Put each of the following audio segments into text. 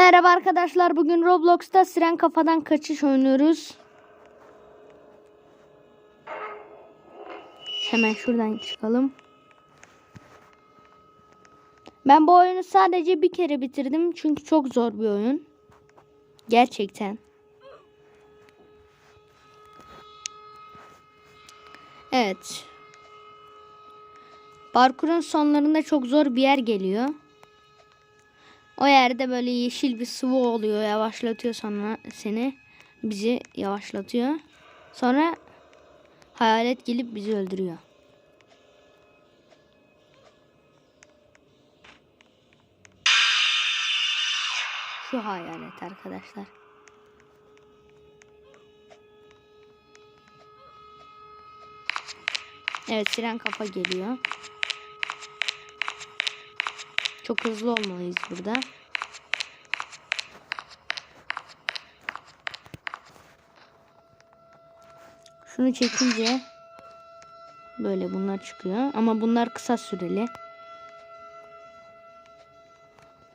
Merhaba arkadaşlar. Bugün Roblox'ta Siren Kafadan Kaçış oynuyoruz. Hemen şuradan çıkalım. Ben bu oyunu sadece bir kere bitirdim. Çünkü çok zor bir oyun. Gerçekten. Evet. Parkurun sonlarında çok zor bir yer geliyor. O yerde böyle yeşil bir sıvı oluyor. Yavaşlatıyor sonra seni. Bizi yavaşlatıyor. Sonra hayalet gelip bizi öldürüyor. Şu hayalet arkadaşlar. Evet siren kafa geliyor. Çok hızlı olmalıyız burada. Şunu çekince böyle bunlar çıkıyor. Ama bunlar kısa süreli.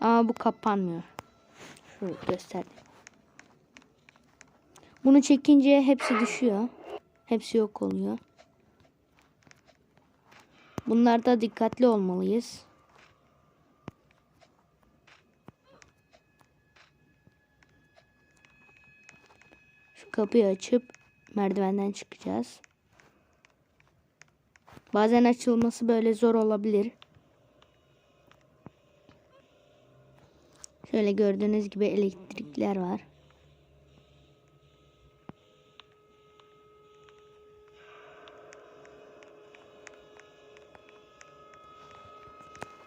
Ama bu kapanmıyor. Şöyle gösterdim. Bunu çekince hepsi düşüyor. Hepsi yok oluyor. Bunlarda dikkatli olmalıyız. Şu kapıyı açıp merdivenden çıkacağız. Bazen açılması böyle zor olabilir. Şöyle gördüğünüz gibi elektrikler var.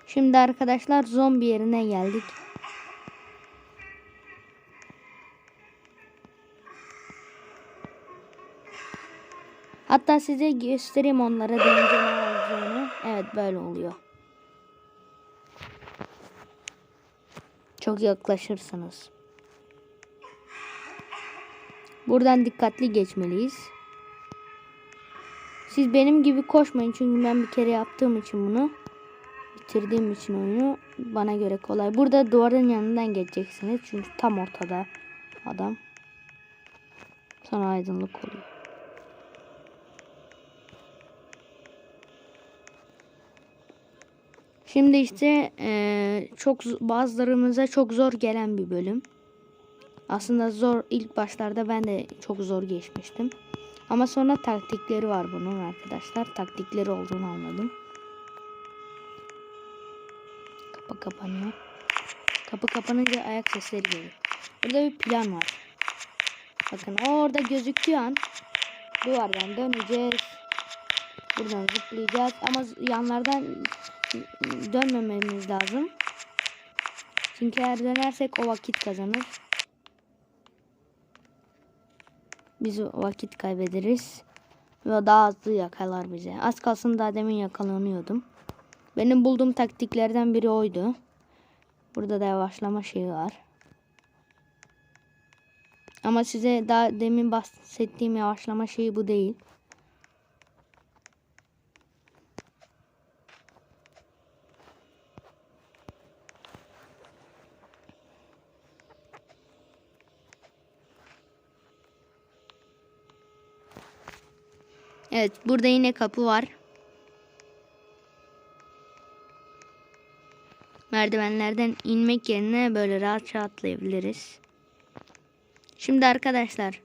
Şimdi arkadaşlar zombi yerine geldik. Hatta size göstereyim onlara deyince ne olduğunu. Evet böyle oluyor. Çok yaklaşırsınız. Buradan dikkatli geçmeliyiz. Siz benim gibi koşmayın çünkü ben bir kere yaptığım için bunu bitirdiğim için oyunu bana göre kolay. Burada duvarın yanından geçeceksiniz çünkü tam ortada adam. Sonra aydınlık oluyor. Şimdi işte eee, çok bazılarımıza çok zor gelen bir bölüm. Aslında zor ilk başlarda ben de çok zor geçmiştim. Ama sonra taktikleri var bunun arkadaşlar. Taktikleri olduğunu anladım. Kapı kapanıyor. Kapı kapanınca ayak sesleri geliyor. Burada bir plan var. Bakın orada gözüktüğü an duvardan döneceğiz. Buradan zıplayacağız ama yanlardan dönmememiz lazım. Çünkü eğer dönersek o vakit kazanır. Biz vakit kaybederiz. Ve daha hızlı yakalar bizi. Az kalsın daha demin yakalanıyordum. Benim bulduğum taktiklerden biri oydu. Burada da yavaşlama şeyi var. Ama size daha demin bahsettiğim yavaşlama şeyi bu değil. Evet burada yine kapı var. Merdivenlerden inmek yerine böyle rahatça atlayabiliriz. Şimdi arkadaşlar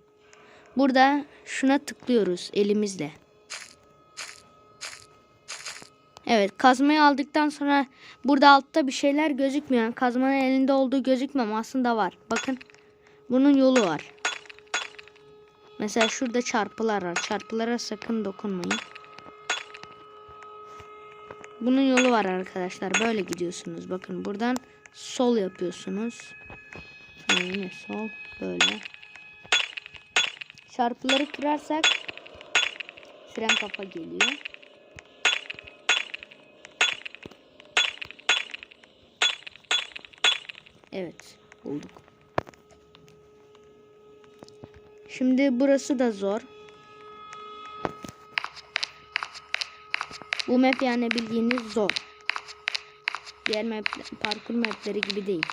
burada şuna tıklıyoruz elimizle. Evet kazmayı aldıktan sonra burada altta bir şeyler gözükmüyor. Kazmanın elinde olduğu gözükmüyor aslında var. Bakın bunun yolu var. Mesela şurada çarpılar var. Çarpılara sakın dokunmayın. Bunun yolu var arkadaşlar. Böyle gidiyorsunuz. Bakın buradan sol yapıyorsunuz. Yine sol. Böyle. Çarpıları kırarsak fren kafa geliyor. Evet. Bulduk. Şimdi burası da zor. Bu map yani bildiğiniz zor. Diğer map, parkur mapleri gibi değil.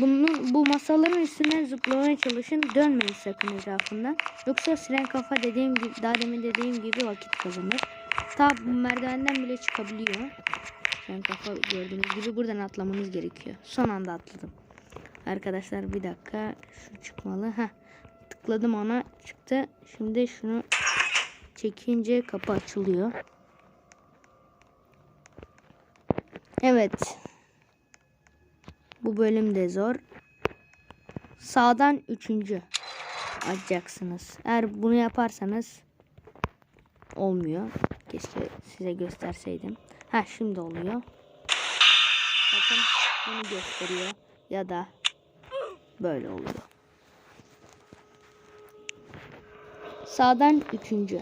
Bunun, bu masaların üstüne zıplamaya çalışın. Dönmeyin sakın etrafından. Yoksa siren kafa dediğim gibi, daha demin dediğim gibi vakit kazanır. Ta merdivenden bile çıkabiliyor. Siren kafa gördüğünüz gibi buradan atlamanız gerekiyor. Son anda atladım. Arkadaşlar bir dakika. Şu çıkmalı. Heh. Tıkladım ona çıktı. Şimdi şunu çekince kapı açılıyor. Evet. Bu bölüm de zor. Sağdan üçüncü açacaksınız. Eğer bunu yaparsanız olmuyor. Keşke size gösterseydim. Ha şimdi oluyor. Bakın bunu gösteriyor. Ya da böyle oluyor. Sağdan üçüncü.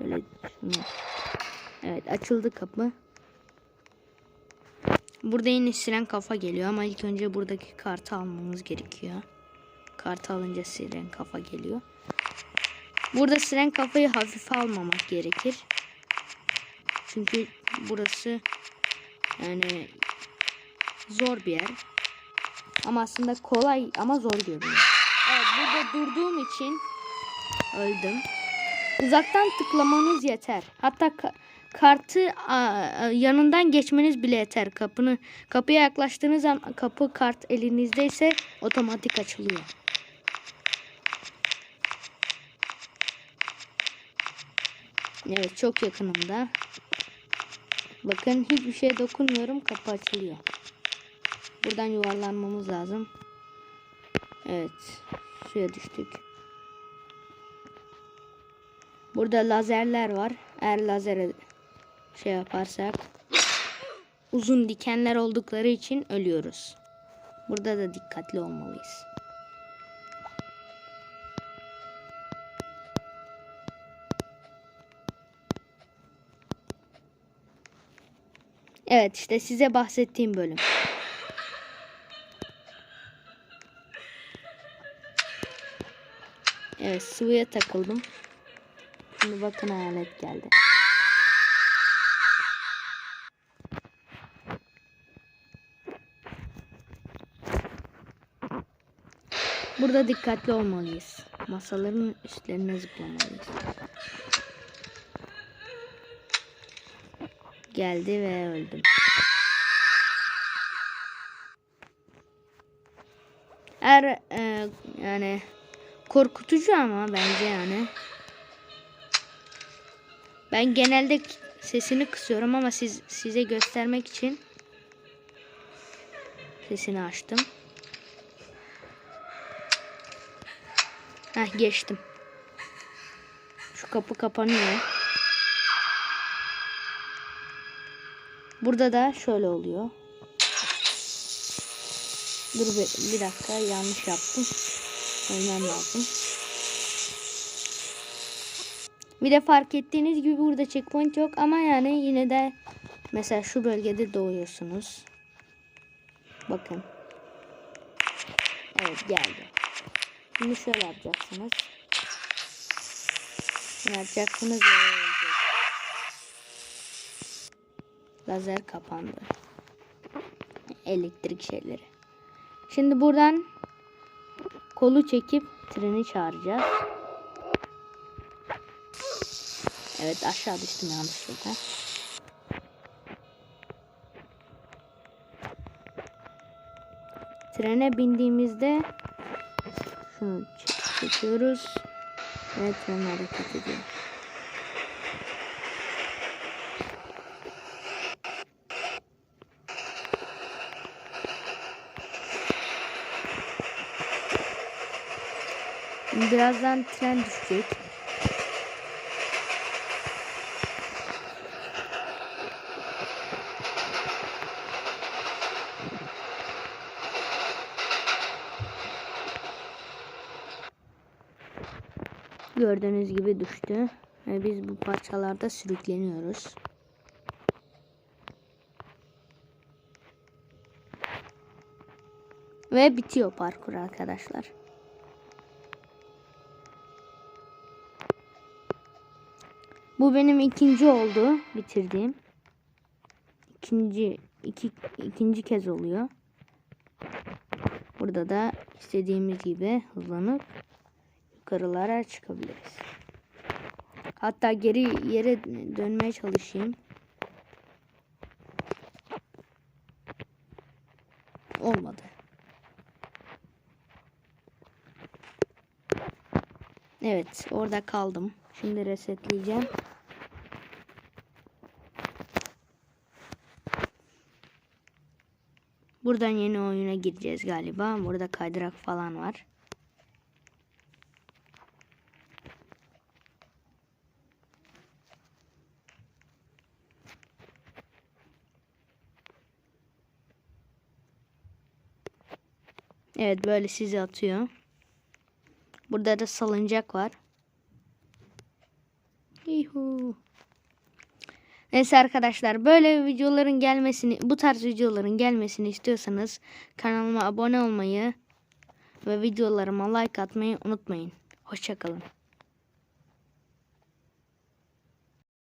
Böyle şunu. Evet açıldı kapı. Burada yine siren kafa geliyor ama ilk önce buradaki kartı almamız gerekiyor. Kartı alınca siren kafa geliyor. Burada siren kafayı hafife almamak gerekir. Çünkü burası yani zor bir yer. Ama aslında kolay ama zor görünüyor. Evet burada durduğum için öldüm. Uzaktan tıklamanız yeter. Hatta ka- kartı yanından geçmeniz bile yeter. Kapını kapıya yaklaştığınız an kapı kart elinizdeyse otomatik açılıyor. Evet çok yakınımda. Bakın hiçbir şeye dokunmuyorum kapı açılıyor. Buradan yuvarlanmamız lazım. Evet suya düştük. Burada lazerler var. Eğer lazere şey yaparsak uzun dikenler oldukları için ölüyoruz. Burada da dikkatli olmalıyız. Evet işte size bahsettiğim bölüm. Evet sıvıya takıldım. Şimdi bakın hayalet geldi. Burada dikkatli olmalıyız. Masaların üstlerine zıplamalıyız. Geldi ve öldüm. Eğer e, yani korkutucu ama bence yani. Ben genelde sesini kısıyorum ama siz size göstermek için sesini açtım. Heh geçtim. Şu kapı kapanıyor. Burada da şöyle oluyor. Dur bir, bir dakika yanlış yaptım. Ölmem lazım. Bir de fark ettiğiniz gibi burada checkpoint yok ama yani yine de mesela şu bölgede doğuyorsunuz. Bakın. Evet geldi. Şimdi şöyle yapacaksınız. Yapacaksınız ve Lazer kapandı. Elektrik şeyleri. Şimdi buradan kolu çekip treni çağıracağız. Evet aşağı düştüm yanlışlıkla. Trene bindiğimizde şunu çek- çekiyoruz ve tren hareket ediyor. Birazdan tren düşecek. Gördüğünüz gibi düştü. Ve biz bu parçalarda sürükleniyoruz. Ve bitiyor parkur arkadaşlar. Bu benim ikinci oldu bitirdiğim. ikinci iki, ikinci kez oluyor. Burada da istediğimiz gibi hızlanıp yukarılara çıkabiliriz. Hatta geri yere dönmeye çalışayım. Olmadı. Evet, orada kaldım. Şimdi resetleyeceğim. Buradan yeni oyuna gireceğiz galiba. Burada kaydırak falan var. Evet böyle sizi atıyor. Burada da salıncak var. Yuhu. Neyse arkadaşlar böyle videoların gelmesini bu tarz videoların gelmesini istiyorsanız kanalıma abone olmayı ve videolarıma like atmayı unutmayın. Hoşçakalın.